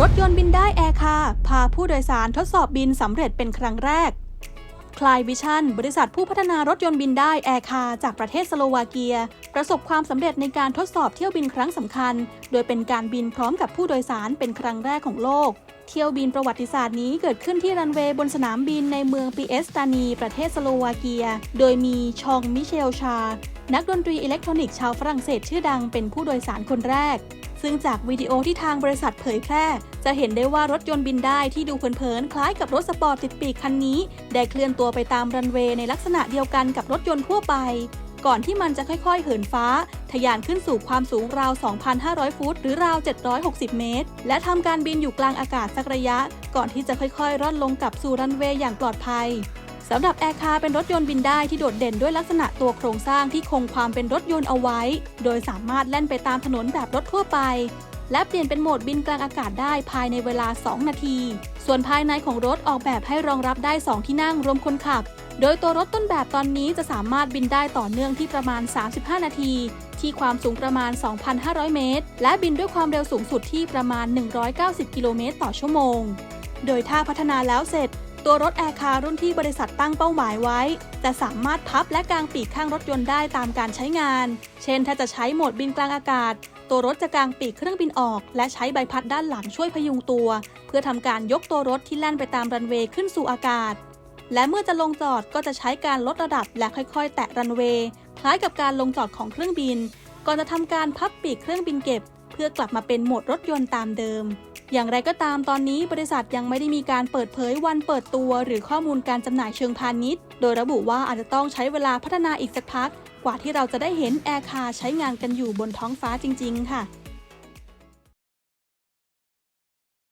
รถยนต์บินได้แอร์คาพาผู้โดยสารทดสอบบินสำเร็จเป็นครั้งแรกคลายวิชั่นบริษัทผู้พัฒนารถยนต์บินได้แอร์คาจากประเทศสโลวาเกีย ประสบความสำเร็จในการทดสอบเที่ยวบินครั้งสำคัญ โดยเป็นการบินพร้อมกับผู้โดยสารเป็นครั้งแรกของโลก เที่ยวบินประวัติศาสตร์นี้เกิดขึ้นที่รันเวย์บนสนามบินในเมืองปีเอสตานี ประเทศสโลวาเกีย โดยมีชองมิเชลชา นักดนตรีอิเล็กทรอนิกส์ชาวฝรั่งเศสชื่อดังเป็นผู้โดยสารคนแรก ซึ่งจากวิดีโอที่ทางบริษัทเผยแพร่ จะเห็นได้ว่ารถยนต์บินได้ที่ดูเผินๆคล้ายกับรถสปอร์ตติดปีกคันนี้ ได้เคลื่อนตัวไปตามรันเวย์ในลักษณะเดียวกันกับรถยนต์ทั่วไป ก่อนที่มันจะค่อยๆ เหินฟ้า ทะยานขึ้นสู่ความสูงราว 2,500 ฟุต หรือราว 760 เมตร และทำการบินอยู่กลางอากาศสักระยะ ก่อนที่จะค่อยๆ ร่อนลงกลับสู่รันเวย์อย่างปลอดภัย สำหรับแอร์คาร์เป็นรถยนต์บินได้ที่โดดเด่นด้วยลักษณะตัวโครงสร้างที่คงความเป็นรถยนต์เอาไว้ โดยสามารถแล่นไปตามถนนแบบรถทั่วไป และเปลี่ยนเป็นโหมดบินกลางอากาศได้ภายในเวลา 2 นาที ส่วนภายในของรถออกแบบให้รองรับได้ 2 ที่นั่งรวมคนขับ โดยตัวรถต้นแบบตอนนี้จะสามารถบินได้ต่อเนื่องที่ประมาณ 35 นาที ที่ความสูงประมาณ 2,500 เมตร และบินด้วยความเร็วสูงสุดที่ประมาณ 190 กิโลเมตรต่อชั่วโมง โดยถ้าพัฒนาแล้วเสร็จ ตัวรถแอร์คาร์รุ่นที่บริษัทตั้งเป้าหมายไว้ จะสามารถพับและกางปีกข้างรถยนต์ได้ตามการใช้งาน เช่น ถ้าจะใช้โหมดบินกลางอากาศ ตัวรถจะกางปีกเครื่องบินออก และใช้ใบพัดด้านหลังช่วยพยุงตัว เพื่อทำการยกตัวรถที่แล่นไปตามรันเวย์ขึ้นสู่อากาศ และเมื่อจะลงจอดก็จะใช้การลดระดับและค่อยๆ แตะรันเวย์คล้ายกับการลงจอดของเครื่องบิน ก่อนจะทำการพับปีกเครื่องบินเก็บ เพื่อกลับมาเป็นโหมดรถยนต์ตามเดิม อย่างไรก็ตามตอนนี้บริษัทยังไม่ได้มีการเปิดเผยวันเปิดตัว หรือข้อมูลการจำหน่ายเชิงพาณิชย์ โดยระบุว่าอาจจะต้องใช้เวลาพัฒนาอีกสักพัก กว่าที่เราจะได้เห็นแอร์คาร์ใช้งานกันอยู่บนท้องฟ้าจริง ๆ ค่ะ